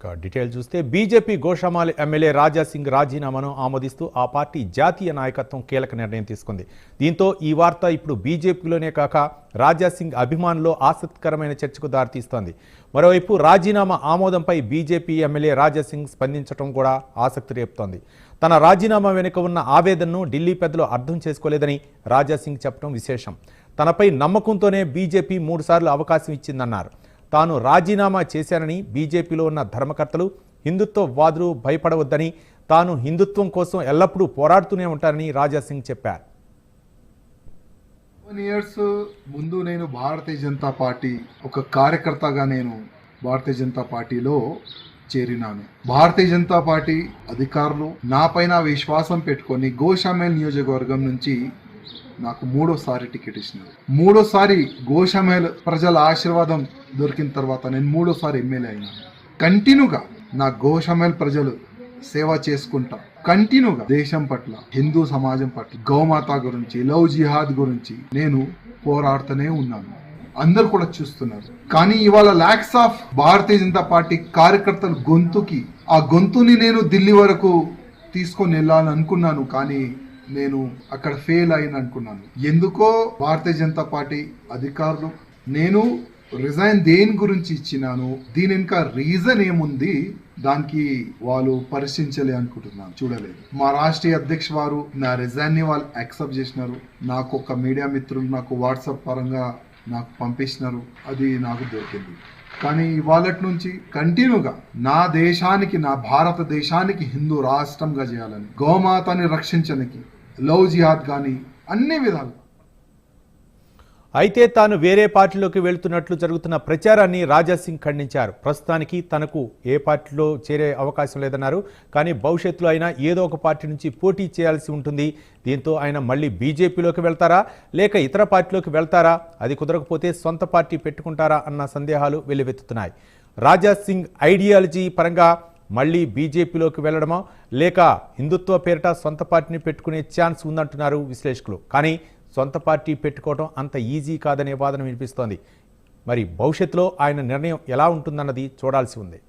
ఇక డీటెయిల్ చూస్తే BJP Goshamahal MLA Raja Singh రాజీనామాను ఆమోదిస్తూ ఆ పార్టీ జాతీయ నాయకత్వం కీలక నిర్ణయం తీసుకుంది. దీంతో ఈ వార్త ఇప్పుడు బీజేపీలోనే కాక రాజా సింగ్ ఆసక్తికరమైన చర్చకు దారితీస్తోంది. మరోవైపు రాజీనామా ఆమోదంపై బీజేపీ ఎమ్మెల్యే రాజా సింగ్ స్పందించడం కూడా ఆసక్తి రేపుతోంది. తన రాజీనామా వెనుక ఉన్న ఆవేదనను ఢిల్లీ పెద్దలు అర్థం చేసుకోలేదని రాజా సింగ్ చెప్పడం విశేషం. తనపై నమ్మకంతోనే బీజేపీ మూడుసార్లు అవకాశం ఇచ్చిందన్నారు. తాను రాజీనామా చేశానని బీజేపీలో ఉన్న ధర్మకర్తలు హిందుత్వవాదులు భయపడవద్దని తాను హిందుత్వం కోసం ఎల్లప్పుడూ పోరాడుతూనే ఉంటానని రాజా సింగ్ చెప్పారు. వన్ ఇయర్స్ ముందు నేను భారతీయ జనతా పార్టీ ఒక కార్యకర్తగా నేను భారతీయ జనతా పార్టీలో చేరినాను. భారతీయ జనతా పార్టీ అధికారులు నాపైన విశ్వాసం పెట్టుకొని గోషామేల్ నియోజకవర్గం నుంచి నాకు మూడోసారి టికెట్ ఇచ్చినారు. మూడోసారి గోషామేల్ ప్రజల ఆశీర్వాదం దొరికిన తర్వాత నేను మూడోసారి ఎమ్మెల్యే అయినాను కంటిన్యూగా నా గోషమెల్ ప్రజలు సేవ చేసుకుంటా. కంటిన్యూగా దేశం పట్ల హిందూ సమాజం పట్ల గౌమాత గురించి లవ్ జిహాద్ గురించి నేను పోరాడుతూనే ఉన్నాను. అందరు కూడా చూస్తున్నారు. కానీ ఇవాళ లాక్స్ ఆఫ్ భారతీయ జనతా పార్టీ కార్యకర్తల గొంతుకి ఆ గొంతుని నేను ఢిల్లీ వరకు తీసుకొని వెళ్ళాలని అనుకున్నాను కానీ నేను అక్కడ ఫెయిల్ అయ్యాను అనుకున్నాను ఎందుకో భారతీయ జనతా పార్టీ అధికారులు నేను రిజైన్ దేని గురించి ఇచ్చినాను దీని ఇంకా రీజన్ ఏముంది దానికి వాళ్ళు పరిశీలించలే అనుకుంటున్నాను చూడలేదు. మా రాష్ట్రీయ అధ్యక్ష వారు నా రిజైన్ని వాళ్ళు యాక్సెప్ట్ చేసినారు. నాకు ఒక మీడియా మిత్రులు నాకు వాట్సాప్ పరంగా నాకు పంపించినారు. అది నాకు దొరికింది. కానీ ఇవాళ నుంచి కంటిన్యూగా నా దేశానికి నా భారతదేశానికి హిందూ రాష్ట్రంగా చేయాలని గోమాతని రక్షించడానికి లవ్ జిహాద్ కానీ అన్ని విధాలు అయితే తాను వేరే పార్టీలోకి వెళ్తున్నట్లు జరుగుతున్న ప్రచారాన్ని రాజా సింగ్ ఖండించారు. ప్రస్తుతానికి తనకు ఏ పార్టీలో చేరే అవకాశం లేదన్నారు. కానీ భవిష్యత్తులో అయినా ఏదో ఒక పార్టీ నుంచి పోటీ చేయాల్సి ఉంటుంది. దీంతో ఆయన మళ్ళీ బీజేపీలోకి వెళ్తారా? లేక ఇతర పార్టీలోకి వెళ్తారా? అది కుదరకపోతే సొంత పార్టీ పెట్టుకుంటారా అన్న సందేహాలు వెల్లువెత్తుతున్నాయి. రాజా సింగ్ ఐడియాలజీ పరంగా మళ్ళీ బీజేపీలోకి వెళ్ళడమా లేక హిందుత్వ పేరిట సొంత పార్టీని పెట్టుకునే ఛాన్స్ ఉందంటున్నారు విశ్లేషకులు. కానీ సొంత పార్టీ పెట్టుకోవడం అంత ఈజీ కాదనే వాదన వినిపిస్తోంది. మరి భవిష్యత్తులో ఆయన నిర్ణయం ఎలా ఉంటుందన్నది చూడాల్సి ఉంది.